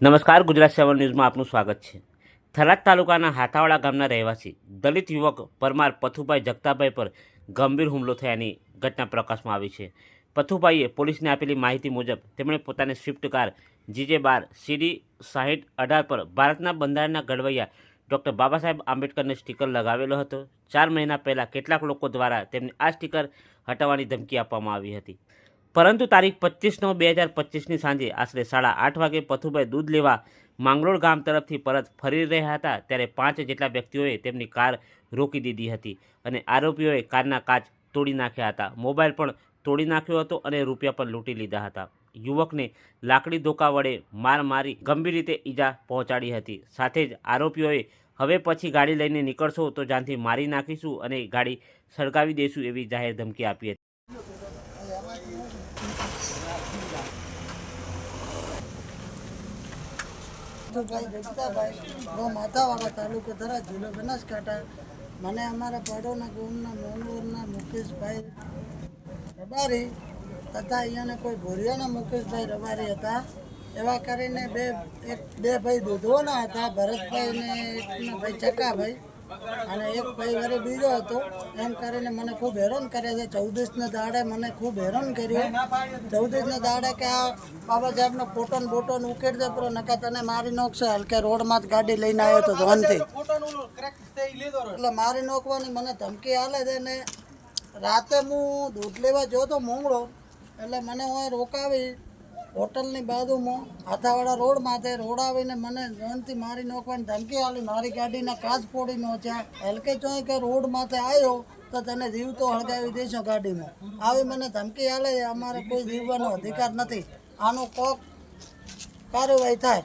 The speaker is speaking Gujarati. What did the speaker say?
નમસ્કાર, ગુજરાત સેવન ન્યૂઝમાં આપનું સ્વાગત છે. થરાદ તાલુકાના હાથાવાડા ગામના રહેવાસી દલિત યુવક પરમાર પથુભાઈ જગતાભાઈ પર ગંભીર હુમલો થયાની ઘટના પ્રકાશમાં આવી છે. પથુભાઈએ પોલીસને આપેલી માહિતી મુજબ તેમણે પોતાની સ્વિફ્ટ કાર જીજે બાર સીડી સાહીઠ અઢાર પર ભારતના બંધારણના ઘડવૈયા ડૉક્ટર બાબા સાહેબ આંબેડકરને સ્ટીકર લગાવેલો હતો. ચાર મહિના પહેલાં કેટલાક લોકો દ્વારા તેમને આ સ્ટીકર હટાવવાની ધમકી આપવામાં આવી હતી. પરંતુ તારીખ પચીસ નવ બે હજાર પચીસની સાંજે આશરે સાડા આઠ વાગે પથુભાઈ દૂધ લેવા માંગરોળ ગામ તરફથી પરત ફરી રહ્યા હતા ત્યારે પાંચ જેટલા વ્યક્તિઓએ તેમની કાર રોકી દીધી હતી અને આરોપીઓએ કારના કાચ તોડી નાખ્યા હતા. મોબાઈલ પણ તોડી નાખ્યો હતો અને રૂપિયા પણ લૂંટી લીધા હતા. યુવકને લાકડી ધોકા વડે માર મારી ગંભીર રીતે ઈજા પહોંચાડી હતી. સાથે જ આરોપીઓએ હવે પછી ગાડી લઈને નીકળશો તો જાનથી મારી નાખીશું અને ગાડી સળગાવી દઈશું એવી જાહેર ધમકી આપી હતી. ભાઈ જગતાભાઈ બહુ માથાવાળા તાલુકો ધરા જિલ્લો બનાસકાંઠા. મને અમારા પાડોના ગુમના મોનવરના મુકેશભાઈ રબારી તથા અહીંયાના કોઈ ભોરિયાના મુકેશભાઈ રબારી હતા. એવા કરીને બે, એક, બે ભાઈ દૂધોના હતા, ભરતભાઈ ને એકનો ભાઈ ચકાભાઈ. અને એક ભાઈ બીજો હતો. એમ કરીને મને ખૂબ હેરાન કરે છે. ચૌદસના દાડે મને ખૂબ હેરાન કર્યું. ચૌદસના દાડે કે આ બાબા સાહેબનો ફોટોન બોટોન બોટો દે પેલો નકા તને મારી નોખશે. હલકે રોડમાં જ ગાડી લઈને આવ્યો હતો ધોનથી. એટલે મારી નોખવાની મને ધમકી હાલે છે ને રાતે હું દૂધ લેવા જોતો તો મોંગળો એટલે મને હું રોકાવી. હોટલની બાજુમાં હાથાવાળા રોડ માથે રોડ આવીને મને જોનથી મારી નોખવાની ધમકી આલી મારી ગાડીના કાચ ફોડી નોચ્યા હલકે ચોય કે રોડ માથે આવ્યો તો તને જીવ તો હળગાવી દઈશું ગાડીમાં. આવી મને ધમકી આલે, અમારે કોઈ જીવવાનો અધિકાર નથી. આનો કોક કાર્યવાહી થાય.